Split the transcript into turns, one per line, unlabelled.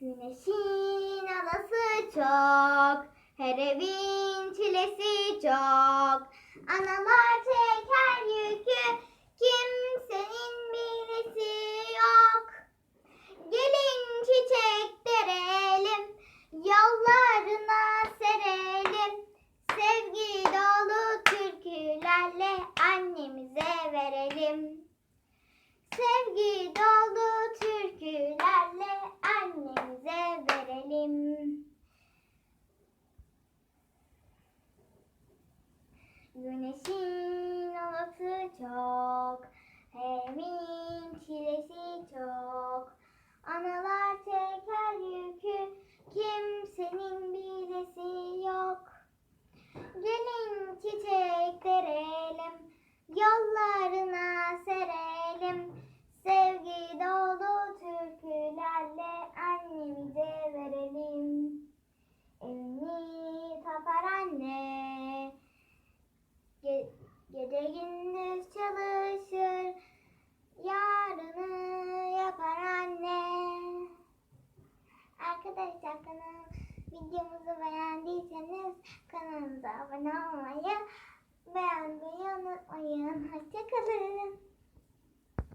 Güneşin alası çok, her evin çilesi çok. Analar çeker yükü, kimsenin bilesi yok. Gelin çiçek derelim, yollarına serelim. Sevgi dolu türkülerle annemize verelim. Sevgi dolu türkülerle annemize verelim. Güneşin olası çok, Emin çilesi çok. Analar çeker yükü, kimsenin bilesi yok. Gelin çiçek derelim, yollarına serelim. Sevgi dolu türkülerle annemize verelim. Evini tapar anne, ge- gece gündüz çalışır. Yarını yapar anne. Arkadaşlar kanal videomuzu beğendiyseniz kanalımıza abone olmayı, beğenmeyi unutmayın. Hoşçakalın.